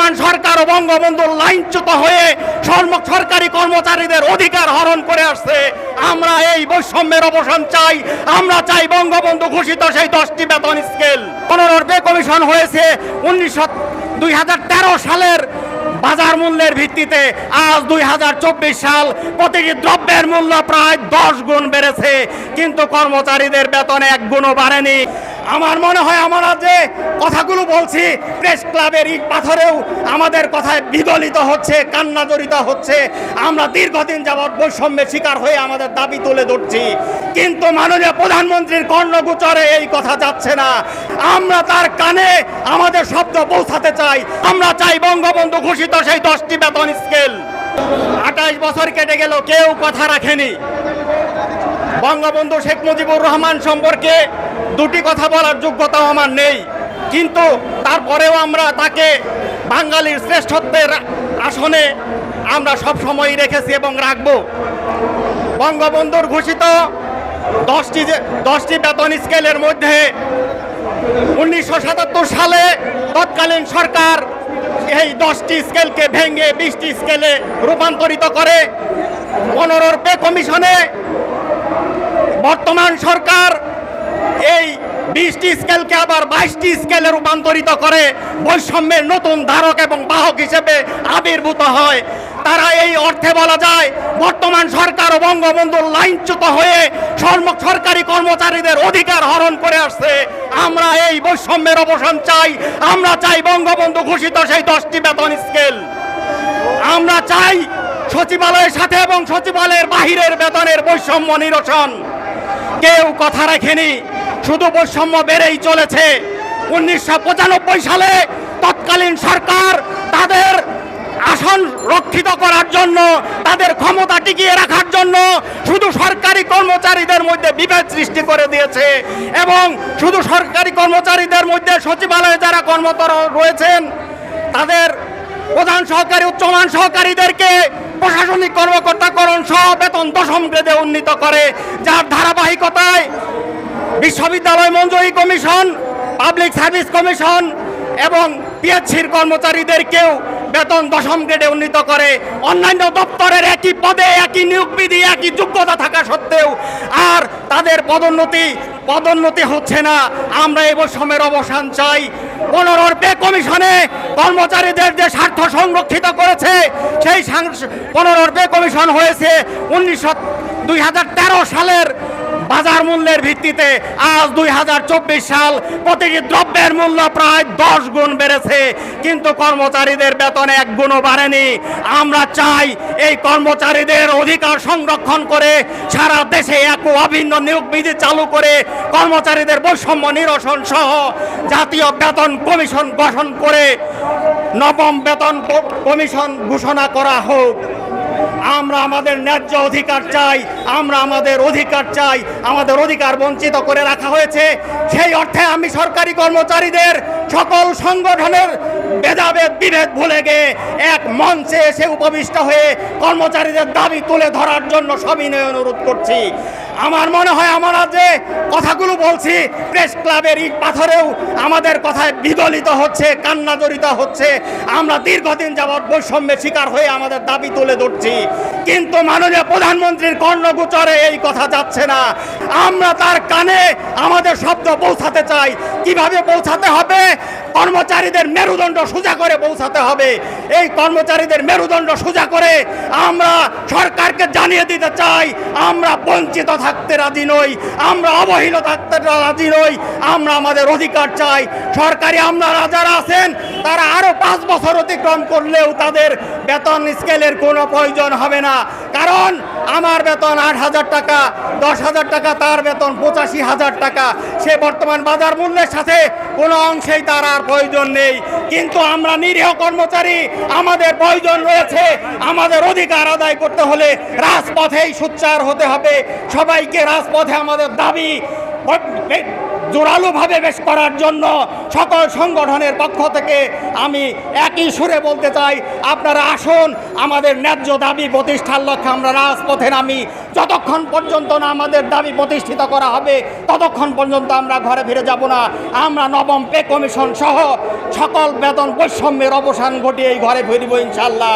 বর্তমান সরকার ও বঙ্গবন্ধুর লাইনচ্যুত হয়ে সরকারি কর্মচারীদের অধিকার হরণ করে আসছে। আমরা এই বৈষম্যের অবসান চাই। আমরা চাই বঙ্গবন্ধু ঘোষিত সেই দশটি বেতন স্কেল। পনেরো পে কমিশন হয়েছে উনিশশো দুই সালের বাজার মূল্যের ভিত্তিতে। আজ দুই হাজার চব্বিশ সাল প্রতিটি দ্রব্যের মূল্য প্রায় দশ গুণ বেড়েছে। কিন্তু কর্মচারীদের বেতন এক গুণও বাড়েনি। আমার মনে হয় আমরা যে কথাগুলো বলছি প্রেস ক্লাবের ইট পাথরেও আমাদের কথায় বিদলিত হচ্ছে, কান্না জড়িত হচ্ছে। আমরা দীর্ঘদিন যাবৎ বৈষম্যের শিকার হয়ে আমাদের দাবি তুলে ধরছি। কিন্তু মাননীয় প্রধানমন্ত্রীর কর্ণগোচরে এই কথা যাচ্ছে না। আমরা তার কানে আমাদের শব্দ পৌঁছাতে চাই। আমরা চাই বঙ্গবন্ধু ঘোষিত সেই দশটি বেতন স্কেল। আঠাশ বছর কেটে গেল, কেউ কথা রাখেনি। বঙ্গবন্ধু শেখ মুজিবুর রহমান সম্পর্কে দুটি কথা বলার যোগ্যতাও আমার নেই। কিন্তু তারপরেও আমরা তাকে বাঙালির শ্রেষ্ঠত্বের আসনে আমরা সব সময় রেখেছি এবং রাখব। বঙ্গবন্ধুর ঘোষিত দশটি দশটি বেতন স্কেলের মধ্যে উনিশশো সাতাত্তর সালে তৎকালীন সরকার এই দশটি স্কেলকে ভেঙে বিশটি স্কেলে রূপান্তরিত করে পনেরোর পে কমিশনে বর্তমান সরকার এই বিশটি স্কেলকে আবার বাইশটি স্কেলে রূপান্তরিত করে বৈষম্যের নতুন ধারক এবং বাহক হিসেবে আবির্ভূত হয়। তারা এই অর্থে বলা যায়, বর্তমান সরকার ও বঙ্গবন্ধুর লাইনচ্যুত হয়ে সরকারি কর্মচারীদের অধিকার হরণ করে আসছে। আমরা এই বৈষম্যের অবসান চাই, আমরা চাই বঙ্গবন্ধু ঘোষিত সেই দশটি বেতন স্কেল। আমরা চাই সচিবালয়ের সাথে এবং সচিবালয়ের বাহিরের বেতনের বৈষম্য নিরসন। কেউ কথা রাখেনি শুধু বৈষম্য বেড়েই চলেছে। উনিশশো পঁচানব্বই সালে তৎকালীন সরকার তাদের আসন রক্ষিত করার জন্য, তাদের ক্ষমতা টিকিয়ে রাখার জন্য শুধু সরকারি কর্মচারীদের মধ্যে বিভেদ সৃষ্টি করে দিয়েছে এবং শুধু সরকারি কর্মচারীদের মধ্যে সচিবালয়ে যারা কর্মরত রয়েছেন, তাদের প্রধান সহকারী, উচ্চমান সহকারীদেরকে প্রশাসনিক কর্মকর্তাকরণ সহ বেতন দশম গ্রেডে উন্নীত করে, যার ধারাবাহিকতায় বিশ্ববিদ্যালয় মঞ্জুরি কমিশন, পাবলিক সার্ভিস কমিশন এবং পিএইচসির কর্মচারীদেরকেও বেতন দশম গ্রেডে উন্নীত করে। অন্যান্য দপ্তরের একই পদে একই নিয়োগ বিধি একই যোগ্যতা থাকা সত্ত্বেও আর তাদের পদোন্নতি পদোন্নতি হচ্ছে না। আমরা এই বৈষম্যের অবসান চাই। পনেরোর পে কমিশনে কর্মচারীদের যে স্বার্থ সংরক্ষিত করেছে, সেই পনেরোর পে কমিশন হয়েছে উনিশশো দুই সালের বাজার মূল্যের ভিত্তিতে আজ দুই হাজার চব্বিশ সাল প্রতিটি দ্রব্যের মূল্য প্রায় দশ গুণ বেড়েছে। কিন্তু কর্মচারীদের বেতন এক গুণও বাড়েনি। আমরা চাই এই কর্মচারীদের অধিকার সংরক্ষণ করে সারা দেশে এক অভিন্ন নিয়োগ বিধি চালু করে কর্মচারীদের বৈষম্য নিরসন সহ জাতীয় বেতন কমিশন গঠন করে নবম বেতন কমিশন ঘোষণা করা হোক। আমরা আমাদের ন্যায্য অধিকার চাই, আমরা আমাদের অধিকার চাই, আমাদের অধিকার বঞ্চিত করে রাখা হয়েছে। সেই অর্থে আমি সরকারি কর্মচারীদের সকল সংগঠনের ভেদাভেদ বিভেদ ভুলে গিয়ে এক মঞ্চে এসে উপবিষ্ট হয়ে কর্মচারীদের দাবি তুলে ধরার জন্য সবিনয় অনুরোধ করছি। আমার মনে হয় আমরা যে কথাগুলো বলছি প্রেস ক্লাবের ইট পাথরেও আমাদের কথায় বিদলিত হচ্ছে, কান্না জড়িত হচ্ছে। আমরা দীর্ঘদিন যাবৎ বৈষম্যের শিকার হয়ে আমাদের দাবি তুলে ধরছি। কিন্তু মাননীয় প্রধানমন্ত্রীর কর্ণগোচরে এই কথা যাচ্ছে না। আমরা তার কানে আমাদের শব্দ পৌঁছাতে চাই। কীভাবে পৌঁছাতে হবে? কর্মচারীদের মেরুদণ্ড সোজা করে পৌঁছাতে হবে। এই কর্মচারীদের মেরুদণ্ড সোজা করে আমরা সরকারকে জানিয়ে দিতে চাই, আমরা বঞ্চিত থাকতে রাজি নই, আমরা অবহেল থাকতে রাজি নই, আমরা আমাদের অধিকার চাই। সরকারি আমরা যারা আছেন, তারা আরও পাঁচ বছর অতিক্রম করলেও তাদের বেতন স্কেলের কোনো প্রয়োজন হবে না। কারণ আমার বেতন আট হাজার টাকা, দশ হাজার টাকা, তার বেতন পঁচাশি হাজার টাকা। সে বর্তমান বাজার মূল্যের সাথে কোনো অংশেই তার আর প্রয়োজন নেই। কিন্তু আমরা নিরীহ কর্মচারী, আমাদের প্রয়োজন রয়েছে। আমাদের অধিকার আদায় করতে হলে রাজপথেই সোচ্চার হতে হবে। সবাইকে রাজপথে আমাদের দাবি জোরালোভাবে বেশ করার জন্য সকল সংগঠনের পক্ষ থেকে আমি একই সুরে বলতে চাই, আপনারা আসুন, আমাদের ন্যায্য দাবি প্রতিষ্ঠার লক্ষ্যে আমরা রাজপথে নামি। যতক্ষণ পর্যন্ত না আমাদের দাবি প্রতিষ্ঠিত করা হবে, ততক্ষণ পর্যন্ত আমরা ঘরে ফিরে যাব না। আমরা নবম পে কমিশন সহ সকল বেতন বৈষম্যের অবসান ঘটিয়ে ঘরে ফিরব ইনশাল্লাহ